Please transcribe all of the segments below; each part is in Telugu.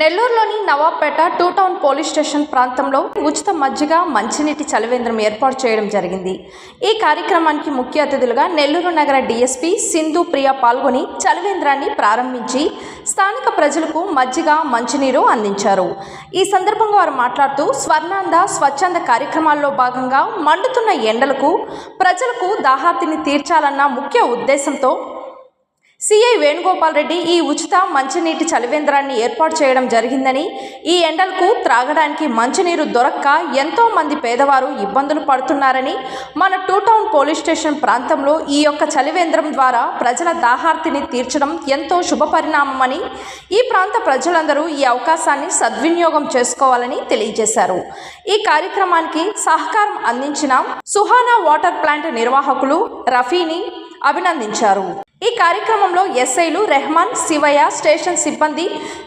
నెల్లూరులోని Nawabpet two town police station ప్రాంతంలో ఉచిత మజ్జిగ మంచినీటి చలివేంద్రం ఏర్పాటు చేయడం జరిగింది. ఈ కార్యక్రమానికి ముఖ్య అతిథులుగా నెల్లూరు నగర డీఎస్పీ సింధు ప్రియ పాల్గొని చలివేంద్రాన్ని ప్రారంభించి స్థానిక ప్రజలకు మజ్జిగ మంచినీరు అందించారు. ఈ సందర్భంగా వారు మాట్లాడుతూ స్వర్ణాంద స్వచ్ఛంద కార్యక్రమాల్లో భాగంగా మండుతున్న ఎండలకు ప్రజలకు దాహార్తిని తీర్చాలన్న ముఖ్య ఉద్దేశంతో సిఐ వేణుగోపాల్ రెడ్డి ఈ ఉచిత మంచినీటి చలివేంద్రాన్ని ఏర్పాటు చేయడం జరిగిందని ఈ ఎండలకు త్రాగడానికి మంచినీరు దొరక్క ఎంతో మంది పేదవారు ఇబ్బందులు పడుతున్నారని మన టూ టౌన్ పోలీస్ స్టేషన్ ప్రాంతంలో ఈ యొక్క చలివేంద్రం ద్వారా ప్రజల దాహార్తిని తీర్చడం ఎంతో శుభపరిణామమని ఈ ప్రాంత ప్రజలందరూ ఈ అవకాశాన్ని సద్వినియోగం చేసుకోవాలని తెలియజేశారు. ఈ కార్యక్రమానికి సహకారం అందించిన సుహానా వాటర్ ప్లాంట్ నిర్వాహకులు రఫీని అభినందించారు. ఈ కార్యక్రమంలో ఎస్ఐలు రెహమాన్ శివయ్య స్టేషన్ సిబ్బంది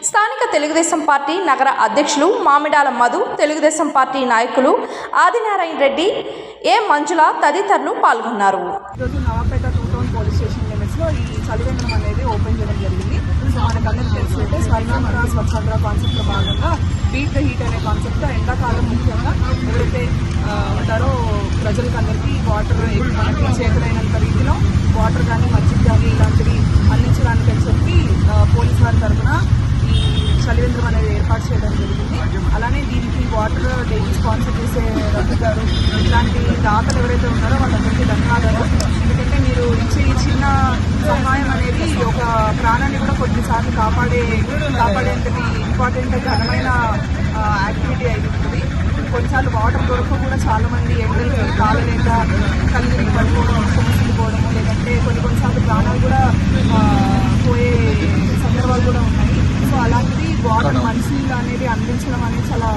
స్థానిక తెలుగుదేశం పార్టీ నగర అధ్యక్షులు మామిడాల మధు తెలుగుదేశం పార్టీ నాయకులు ఆదినారాయణ రెడ్డి ఏ మంజుల తదితరులు పాల్గొన్నారు. ఈరోజు నవాపేట టూ పోలీస్ స్టేషన్ లిమిట్స్లో ఈ చలివేంద్రం అనేది ఓపెన్ చేయడం జరిగింది. సో మనకు అందరికీ తెలిసినట్టే స్వర్ణాంధ్ర స్వచ్ఛాంధ్ర కాన్సెప్ట్లో భాగంగా బీట్ ద హీట్ అనే కాన్సెప్ట్తో ఎండాకాలం ముఖ్యంగా ఎవరైతే ఉంటారో ప్రజలకు అందరికీ వాటర్ మనకి చేతులైనంత రీతిలో వాటర్ కానీ మజ్జిగ కానీ ఇలాంటివి అందించడానికి అని చెప్పి పోలీస్ వారి తరఫున ఈ చలివేంద్రం అనేది ఏర్పాటు చేయడం జరిగింది. అలానే దీనికి వాటర్ డైలీ స్పాన్సర్ చేసే రవి గారు ఇలాంటి దాతలు ఎవరైతే ఉన్నారో వాళ్ళందరికీ ధన్యవాదాలు. ఎందుకంటే మీరు ఇచ్చే ఈ చిన్న సహాయం అనేది ఒక ప్రాణాన్ని కూడా కొన్నిసార్లు కాపాడే కాపాడేంతటి ఇంపార్టెంట్ ఘనమైన యాక్టివిటీ అయి ఉంటుంది. కొన్నిసార్లు వాటర్ దొరక కూడా చాలామంది ఎండలకి తాగలేక వాటర్ అనేది అందించడం అనేది చాలా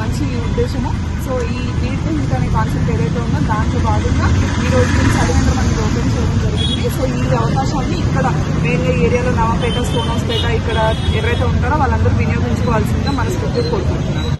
మంచి ఉద్దేశము. సో ఈ బీట్ హీట్ అనే కాన్సెప్ట్ ఏదైతే ఉందో దాంట్లో భాగంగా ఈ రోజు నుంచి చదివేంద్రం అనేది ఓపెన్ చేయడం జరిగింది. సో ఈ అవకాశాన్ని ఇక్కడ మెయిన్గా ఏరియాలో నవాపేట సోనోస్పేట ఇక్కడ ఎవరైతే ఉంటారో వాళ్ళందరూ వినియోగించుకోవాల్సిందిగా మనస్ఫూర్తిగా కోరుకుంటున్నాను.